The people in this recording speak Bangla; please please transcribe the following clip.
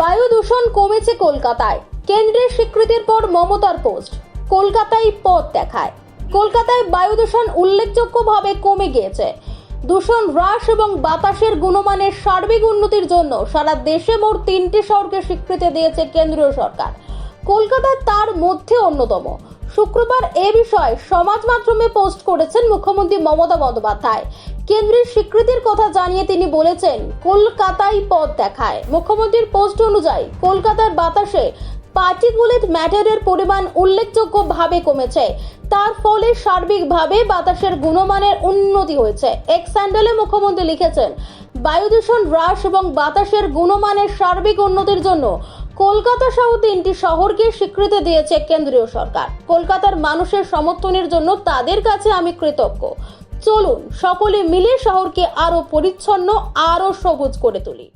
বায়ু দূষণ কমেছে কলকাতায়। কেন্দ্রের স্বীকৃতির পর মমতার পোস্ট। কলকাতায় পথ দেখায়। কলকাতায় বায়ু দূষণ উল্লেখযোগ্যভাবে কমে গিয়েছে। দূষণ হ্রাস এবং বাতাসের গুণমানের সার্বিক উন্নতির জন্য সারা দেশে মোট তিনটি শহরকে স্বীকৃতি দিয়েছে কেন্দ্রীয় সরকার। কলকাতা তার মধ্যে অন্যতম। শুক্রবার এ বিষয়ে সমাজ মাধ্যমে পোস্ট করেছেন মুখ্যমন্ত্রী মমতা বন্দ্যোপাধ্যায়। কেন্দ্রের স্বীকৃতির কথা জানিয়ে তিনি বলেছেন কলকাতায় পথ দেখায়। মুখ্যমন্ত্রীর পোস্ট অনুযায়ী, কলকাতার বাতাসে পার্টিকুলেট ম্যাটারের পরিমাণ উল্লেখযোগ্যভাবে কমেছে। তার ফলে সার্বিকভাবে বাতাসের গুণমানের উন্নতি হয়েছে। এক স্যান্ডেলে মুখ্যমন্ত্রী লিখেছেন বায়ু দূষণ হ্রাস এবং বাতাসের গুণমানের সার্বিক উন্নতির জন্য কলকাতা সহ তিনটি শহরকে স্বীকৃতি দিয়েছে কেন্দ্রীয় সরকার। কলকাতার মানুষের সমর্থনের জন্য তাদের কাছে আমি কৃতজ্ঞ। চলুন সকলে মিলে শহরকে আরও পরিচ্ছন্ন আরও সবুজ করে তুলি।